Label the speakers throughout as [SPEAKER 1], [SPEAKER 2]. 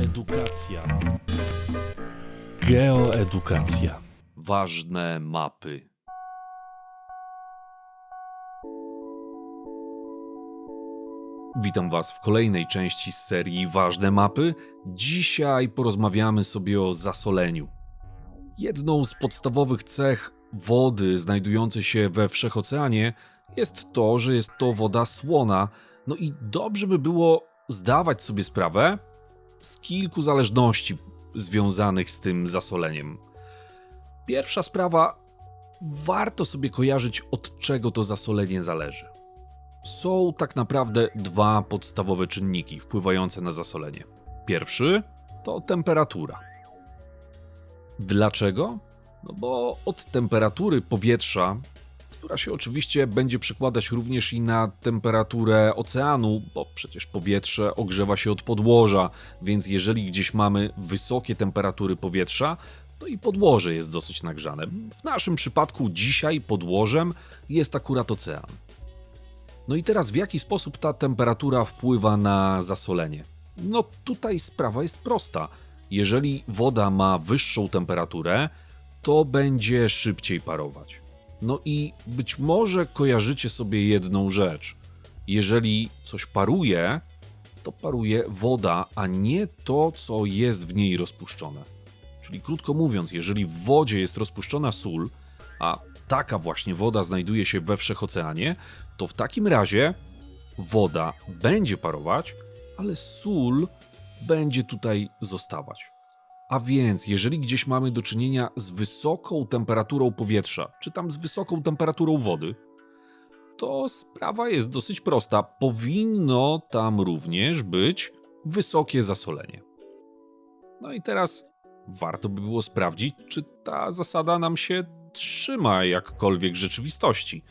[SPEAKER 1] Edukacja. Geoedukacja.
[SPEAKER 2] Ważne mapy. Witam Was w kolejnej części z serii Ważne mapy. Dzisiaj porozmawiamy sobie o zasoleniu. Jedną z podstawowych cech wody znajdującej się we wszechoceanie jest to, że jest to woda słona. No i dobrze by było zdawać sobie sprawę z kilku zależności związanych z tym zasoleniem. Pierwsza sprawa, warto sobie kojarzyć, od czego to zasolenie zależy. Są tak naprawdę dwa podstawowe czynniki wpływające na zasolenie. Pierwszy to temperatura. Dlaczego? No bo od temperatury powietrza, która się oczywiście będzie przekładać również i na temperaturę oceanu, bo przecież powietrze ogrzewa się od podłoża, więc jeżeli gdzieś mamy wysokie temperatury powietrza, to i podłoże jest dosyć nagrzane. W naszym przypadku dzisiaj podłożem jest akurat ocean. No i teraz w jaki sposób ta temperatura wpływa na zasolenie? No tutaj sprawa jest prosta. Jeżeli woda ma wyższą temperaturę, to będzie szybciej parować. No i być może kojarzycie sobie jedną rzecz. Jeżeli coś paruje, to paruje woda, a nie to, co jest w niej rozpuszczone. Czyli krótko mówiąc, jeżeli w wodzie jest rozpuszczona sól, a taka właśnie woda znajduje się we wszechoceanie, to w takim razie woda będzie parować, ale sól będzie tutaj zostawać. A więc, jeżeli gdzieś mamy do czynienia z wysoką temperaturą powietrza, czy tam z wysoką temperaturą wody, to sprawa jest dosyć prosta. Powinno tam również być wysokie zasolenie. No i teraz warto by było sprawdzić, czy ta zasada nam się trzyma jakkolwiek rzeczywistości.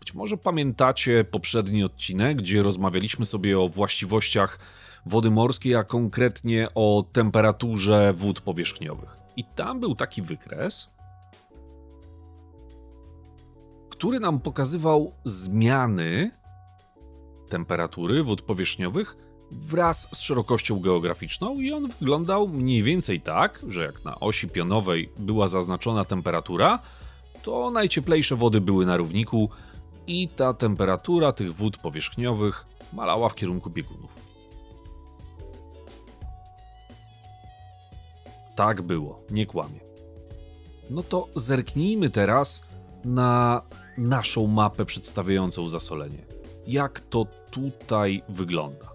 [SPEAKER 2] Być może pamiętacie poprzedni odcinek, gdzie rozmawialiśmy sobie o właściwościach wody morskiej, a konkretnie o temperaturze wód powierzchniowych. I tam był taki wykres, który nam pokazywał zmiany temperatury wód powierzchniowych wraz z szerokością geograficzną i on wyglądał mniej więcej tak, że jak na osi pionowej była zaznaczona temperatura, to najcieplejsze wody były na równiku i ta temperatura tych wód powierzchniowych malała w kierunku biegunów. Tak było, nie kłamie. No to zerknijmy teraz na naszą mapę przedstawiającą zasolenie. Jak to tutaj wygląda?